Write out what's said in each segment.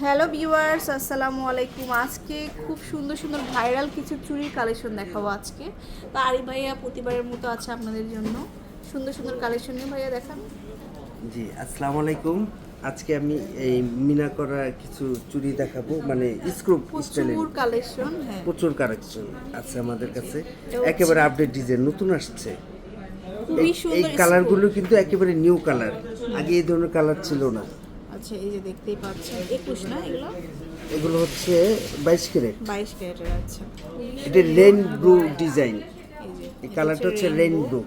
Hello viewers আসসালামু আলাইকুম। আজকে খুব সুন্দর সুন্দর ভাইরাল কিছু চুরির কালেকশন দেখাবো আজকে। তো আরি ভাইয়া প্রতিবারের মতো আছে আপনাদের জন্য। সুন্দর সুন্দর কালেকশন নিয়ে ভাইয়া দেখান। জি আসসালামু আলাইকুম। আজকে আমি এই মিনা করা কিছু চুরি দেখাবো মানে স্ক্রুপ স্টাইলের। প্রচুর কালেকশন হ্যাঁ। প্রচুর কালেকশন আছে আমাদের কাছে। একেবারে আপডেট ডিজাইন নতুন আসছে। এই- এই কালারগুলো কিন্তু একেবারে নিউ কালার আগে এই ধরনের কালার ছিল না। আচ্ছা এই যে দেখতেই পাচ্ছেন একুশ না এগুলো? এগুলো হচ্ছে বাইশ ক্যারেট। বাইশ ক্যারেটের আছে এটা রেন ব্লু ডিজাইন। এই কালারটা হচ্ছে রেন ব্লু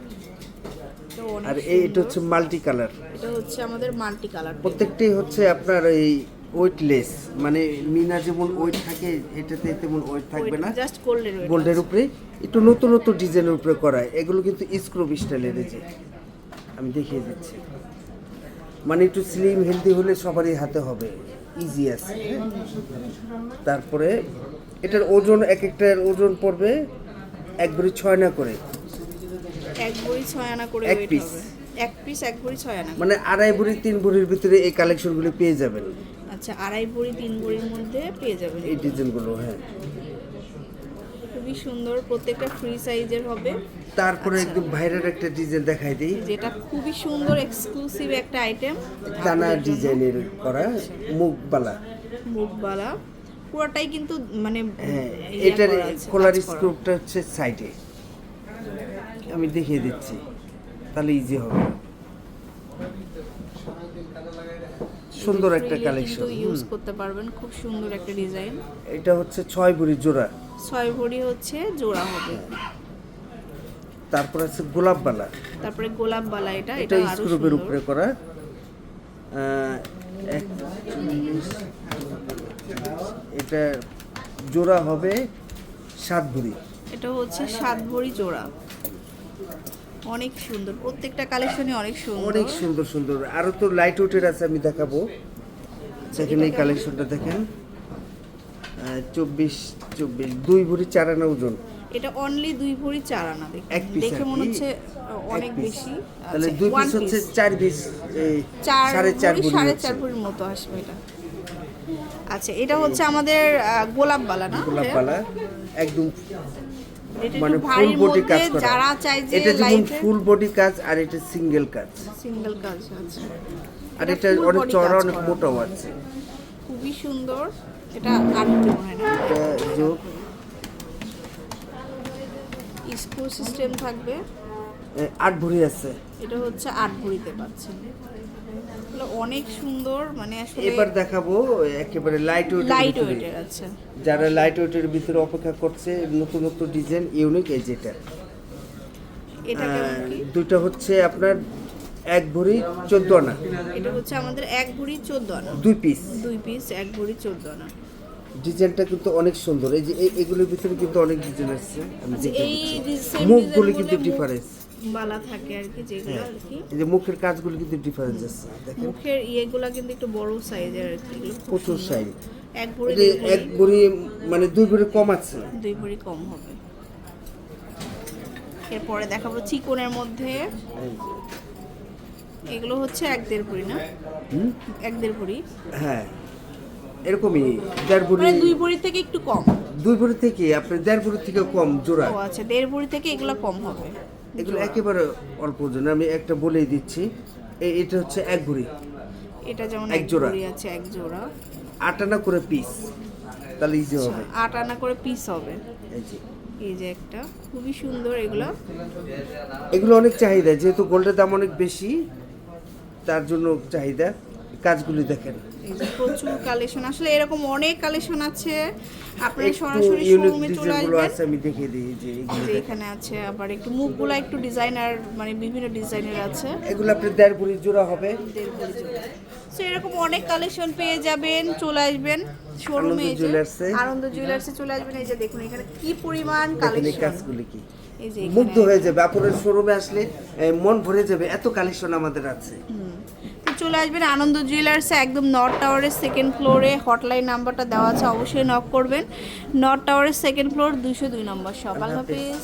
আর এই এটা হচ্ছে মাল্টি কালার। এটা হচ্ছে আমাদের মাল্টি কালার। প্রত্যেকটাই হচ্ছে আপনার এই ওয়েটলেস মানে মিনা যেমন ওয়েট থাকে এটাতে তেমন ওয়েট থাকবে না। জাস্ট গোল্ডের গোল্ডের উপরে। একটু নতুন নতুন ডিজাইনের উপরে করা। এগুলো কিন্তু স্ক্রুব স্টাইলের যে। আমি দেখিয়ে দিচ্ছি। মানে একটু স্লিম হেলদি হলে সবারই হাতে হবে। ইজি আছে হ্যাঁ? তারপরে এটার ওজন এক একটার ওজন পড়বে একবারে ছয় না করে। এক বড়ি ছয় আনা করে এক। হবে। এক পিস এক বড়ি ছয় আনা মানে আড়াই ভরি তিন ভরির ভিতরে এই কালেকশনগুলো পেয়ে যাবেন। আচ্ছা আড়াই বড়ি তিন বড়ির মধ্যে পেয়ে যাবেন। এই ডিজাইনগুলো হ্যাঁ। খুবই সুন্দর প্রত্যেকটা ফ্রি সাইজের হবে। তারপরে একদম ভাইরাল একটা ডিজাইন দেখাই দিই। যেটা খুবই সুন্দর এক্সক্লুসিভ একটা আইটেম টানা ডিজাইনের করা মুখবালা। মুখবালা। পুরোটাই কিন্তু মানে হ্যাঁ এটার করা। স্ক্রুপটা হচ্ছে সাইডে আমি দেখিয়ে দিচ্ছি তাহলে ইজি হবে। সুন্দর একটা কালেকশন ইউজ করতে পারবেন খুব সুন্দর একটা ডিজাইন এটা হচ্ছে ছয় ভরি জোড়া। ছয় ভরি হচ্ছে জোড়া হবে। তারপর আছে গোলাপবালা তারপরে গোলাপ বালা এটা এটা স্ক্রুপের উপরে করা। এটা জোড়া হবে সাত ভরি। এটা হচ্ছে সাত ভরি জোড়া। অনেক সুন্দর প্রত্যেকটা কালেকশনই অনেক সুন্দর। অনেক সুন্দর সুন্দর। আরও তো লাইট ওয়েটের আছে আমি দেখাবো। দেখেন এই কালেকশনটা দেখেন। চব্বিশ চব্বিশ দুই ভরি চার আনা ওজন। এটা অনলি দুই ভরি চার আনা দেখে মনে হচ্ছে অনেক বেশি। তাহলে আচ্ছা, দুই পিস হচ্ছে চার পিস সাড়ে চার ভরি, সাড়ে চার ভরির মতো আসবে এটা। আচ্ছা এটা হচ্ছে আমাদের আহ, গোলাপ বালা না? গোলাপপালা একদম মানে ফুল বডি কাজ করা। যারা চায় যে এটা যেমন ফুল বডি কাজ আর এটা সিঙ্গেল কাজ। সিঙ্গেল কাজ আছে আর এটা অনেক চড়া অনেক মোটাও আছে। খুবই সুন্দর। এটা এটা যোগ স্ক্রু সিস্টেম থাকবে। আট ভরি আছে। এটা হচ্ছে আট ভরিতে পাচ্ছেন। অনেক সুন্দর মানে আসলে এবার দেখাবো একেবারে লাইট লাইট ওয়েটের আছে যারা লাইট ওয়েটের ভিতরে অপেক্ষা করছে নতুন নতুন ডিজাইন ইউনিক এই যেটা। দুইটা হচ্ছে আপনার এক ভরি চোদ্দ আনা। এটা হচ্ছে আমাদের এক ভরি চোদ্দ আনা। দুই পিস দুই পিস এক ভরি চোদ্দ আনা। ডিজাইনটা কিন্তু অনেক সুন্দর। এই যে এই- এগুলোর ভিতরে কিন্তু অনেক ডিজাইন আছে আমি same মুখগুলো কিন্তু ডিফারেন্স মালা থাকে আর কি যেগুলো আর কি। এই যে মুখের কাজগুলো কিন্তু ডিফারেন্স আছে দেখেন। মুখের ইয়েগুলা কিন্তু একটু বড় সাইজের আর কি প্রচুর সাইজ এক ভরি এক ভরি, ভরি মানে দুই ভরি কম আছে। দুই ভরি কম হবে। এরপরে দেখাবো চিকনের মধ্যে। এগুলো হচ্ছে এক দেড় ভরি না? এক দেড় ভরি। হ্যাঁ। এরকমই দেড় ভরি মানে দুই ভরি থেকে একটু কম। দুই ভরি থেকে আপনার দেড় ভরি থেকে কম জোড়া। ও আচ্ছা দেড় ভরি থেকে এগুলো কম হবে। এগুলো একেবারে অল্প ওজন। আমি একটা বলেই দিচ্ছি এটা হচ্ছে এক ভরি এটা যেমন এক জোড়া। আছে এক জোড়া। আট আনা করে পিস তাহলে ইজি হবে। আট আনা করে পিস হবে। এই যে। এই যে একটা খুবই সুন্দর এগুলো। এগুলো অনেক চাহিদা যেহেতু গোল্ডের দাম অনেক বেশি তার জন্য চাহিদা। কাজগুলি দেখেন। এই যে প্রচুর কালেকশন আসলে এরকম অনেক কালেকশন আছে। আপনারা সরাসরি শোরুমে চলে আসবেন। আছে আমি দেখিয়ে দিই যে। এখানে আছে আবার একটু মুখগুলো একটু ডিজাইনার মানে বিভিন্ন ডিজাইনের আছে। এগুলো আপনার দেড় ভরি জোড়া হবে। সো এরকম অনেক কালেকশন পেয়ে যাবেন চলে আসবেন শোরুমে জুয়েলার্সে। আনন্দ জুয়েলার্সে চলে আসবেন। এই যে দেখুন এখানে কি পরিমাণ কালেকশন কাজগুলি কি? মুগ্ধ হয়ে যাবে। আপনার শোরুমে আসলে মন ভরে যাবে। এত কালেকশন আমাদের আছে। চলে আসবেন আনন্দ জুয়েলার্সে একদম নর্থ টাওয়ারের সেকেন্ড ফ্লোরে হটলাইন নাম্বারটা দেওয়া আছে, অবশ্যই নক করবেন। নর্থ টাওয়ারের সেকেন্ড ফ্লোর দুশো দুই নম্বর সব আল্লাহ হাফিজ।